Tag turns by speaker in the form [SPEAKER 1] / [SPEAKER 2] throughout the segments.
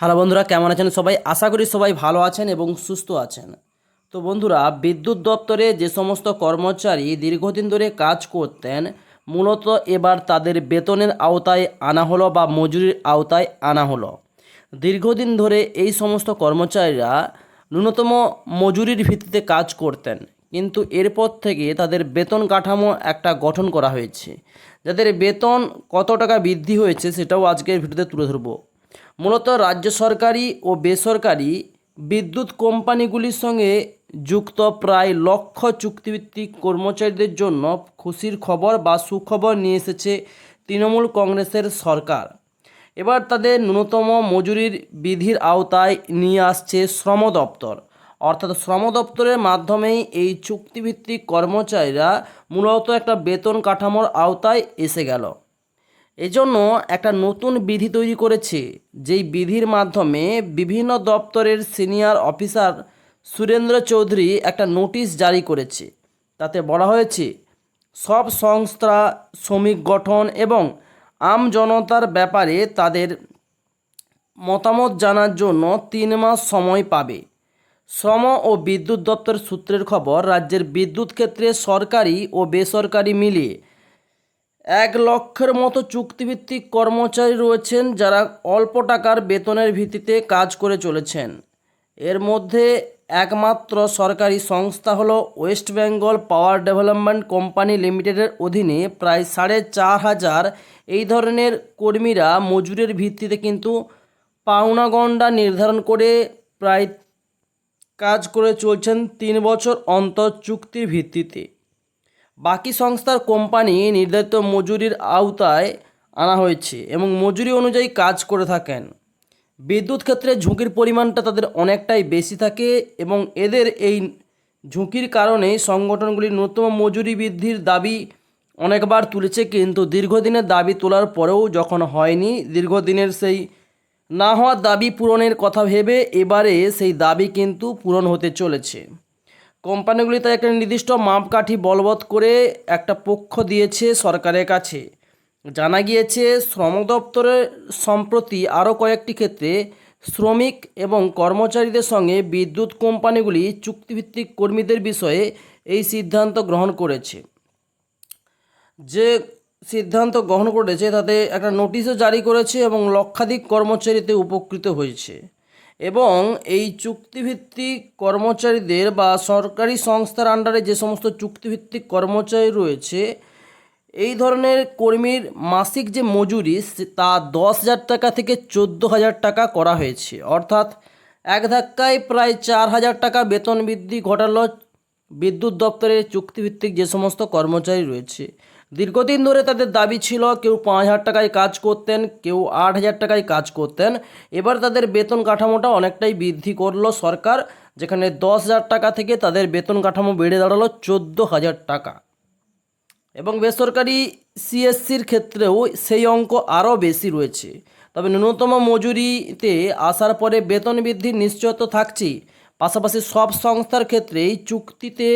[SPEAKER 1] Hello বন্ধুরা, কেমন আছেন সবাই? আশা করি সবাই ভালো আছেন এবং সুস্থ আছেন। তো বন্ধুরা, বিদ্যুৎ দপ্তরে যে সমস্ত কর্মচারী দীর্ঘদিন ধরে কাজ করতেন, মূলত এবার তাদের বেতনের আওতায় আনা হলো বা মজুরির আওতায় আনা হলো। দীর্ঘদিন ধরে এই সমস্ত কর্মচারীরা ন্যূনতম মজুরির ভিত্তিতে কাজ করতেন, কিন্তু এরপর থেকে তাদের বেতন কাঠামো একটা গঠন করা হয়েছে। যাদের বেতন কত টাকা বৃদ্ধি হয়েছে সেটাও আজকের ভিডিওতে তুলে ধরবো। মূলত রাজ্য সরকারি ও বেসরকারি বিদ্যুৎ কোম্পানিগুলির সঙ্গে যুক্ত প্রায় লক্ষ চুক্তিভিত্তিক কর্মচারীদের জন্য খুশির খবর বা সুখবর নিয়ে এসেছে তৃণমূল কংগ্রেসের সরকার। এবার তাদের ন্যূনতম মজুরির বিধির আওতায় নিয়ে আসছে শ্রম দপ্তর। অর্থাৎ শ্রম দপ্তরের মাধ্যমেই এই চুক্তিভিত্তিক কর্মচারীরা মূলত একটা বেতন কাঠামোর আওতায় এসে গেল। এজন্য একটা নতুন বিধি তৈরি করেছে, যেই বিধির মাধ্যমে বিভিন্ন দপ্তরের সিনিয়র অফিসার সুরেন্দ্র চৌধুরী একটা নোটিশ জারি করেছে। তাতে বলা হয়েছে, সব সংস্থা, শ্রমিক গঠন এবং আম জনতার ব্যাপারে তাদের মতামত জানার জন্য তিন মাস সময় পাবে। শ্রম ও বিদ্যুৎ দপ্তর সূত্রের খবর, রাজ্যের বিদ্যুৎ ক্ষেত্রে সরকারি ও বেসরকারি মিলিয়ে এক লক্ষের মতো চুক্তিভিত্তিক কর্মচারী রয়েছেন যারা অল্প টাকার বেতনের ভিত্তিতে কাজ করে চলেছেন। এর মধ্যে একমাত্র সরকারি সংস্থা হলো West Bengal power development company লিমিটেডের অধীনে প্রায় সাড়ে চার হাজার এই ধরনের কর্মীরা মজুরের ভিত্তিতে কিন্তু পাওনাগণ্ডা নির্ধারণ করে প্রায় কাজ করে চলছেন তিন বছর অন্তর চুক্তির ভিত্তিতে। বাকি সংস্থার কোম্পানি নির্ধারিত মজুরির আওতায় আনা হয়েছে এবং মজুরি অনুযায়ী কাজ করে থাকেন। বিদ্যুৎ ক্ষেত্রে ঝুঁকির পরিমাণটা তাদের অনেকটাই বেশি থাকে এবং এদের এই ঝুঁকির কারণে সংগঠনগুলি ন্যূনতম মজুরি বৃদ্ধির দাবি অনেকবার তুলেছে, কিন্তু দীর্ঘদিনের দাবি তোলার পরেও যখন হয়নি, দীর্ঘদিনের সেই না হওয়ার দাবি পূরণের কথা ভেবে এবারে সেই দাবি কিন্তু পূরণ হতে চলেছে। কোম্পানিগুলি তাই একটা নির্দিষ্ট মাপকাঠি বলবৎ করে একটা পক্ষ দিয়েছে সরকারের কাছে। জানা গিয়েছে, শ্রম দপ্তরের সম্প্রতি আরও কয়েকটি ক্ষেত্রে শ্রমিক এবং কর্মচারীদের সঙ্গে বিদ্যুৎ কোম্পানিগুলি চুক্তিভিত্তিক কর্মীদের বিষয়ে এই সিদ্ধান্ত গ্রহণ করেছে। যে সিদ্ধান্ত গ্রহণ করেছে তাতে একটা নোটিশও জারি করেছে এবং লক্ষাধিক কর্মচারীতে উপকৃত হয়েছে। এবং এই চুক্তিভিত্তিক কর্মচারীদের বা সরকারি সংস্থার আন্ডারে যে সমস্ত চুক্তিভিত্তিক কর্মচারী রয়েছে, এই ধরনের কর্মীর মাসিক যে মজুরি তা দশ হাজার টাকা থেকে চোদ্দ হাজার টাকা করা হয়েছে। অর্থাৎ এক ধাক্কায় প্রায় চার হাজার টাকা বেতন বৃদ্ধি ঘটালো বিদ্যুৎ দপ্তরের চুক্তিভিত্তিক যে সমস্ত কর্মচারী রয়েছে। দীর্ঘদিন ধরে তাদের দাবি ছিল কেউ পাঁচ হাজার টাকায় কাজ করতেন, কেউ আট হাজার টাকায় কাজ করতেন। এবার তাদের বেতন কাঠামোটা অনেকটাই বৃদ্ধি করল সরকার, যেখানে দশ হাজার টাকা থেকে তাদের বেতন কাঠামো বেড়ে দাঁড়াল চোদ্দ হাজার টাকা। এবং বেসরকারি সিএসসির ক্ষেত্রেও সেই অঙ্ক আরও বেশি রয়েছে। তবে ন্যূনতম মজুরিতে আসার পরে বেতন বৃদ্ধির নিশ্চয়তা থাকছেই। পাশাপাশি সব সংস্থার ক্ষেত্রেই চুক্তিতে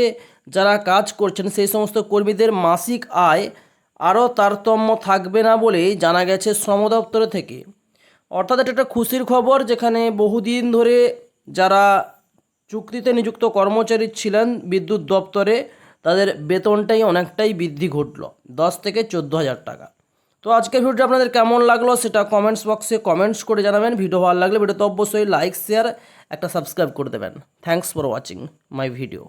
[SPEAKER 1] যারা কাজ করছেন, সেই সমস্ত কর্মীদের মাসিক আয় আরও তারতম্য থাকবে না বলেই জানা গেছে শ্রম দপ্তর থেকে। অর্থাৎ এটা একটা খুশির খবর যেখানে বহুদিন ধরে যারা চুক্তিতে নিযুক্ত কর্মচারী ছিলেন বিদ্যুৎ দপ্তরে, তাদের বেতনটাই অনেকটাই বৃদ্ধি ঘটলো, দশ থেকে চোদ্দ হাজার টাকা। তো আজকের ভিডিওটা আপনাদের কেমন লাগল সেটা কমেন্টস বক্সে কমেন্টস করে জানাবেন। ভিডিও ভালো লাগলে ভিডিওতে অবশ্যই লাইক শেয়ার একটা সাবস্ক্রাইব করে দেবেন। Thanks for watching my video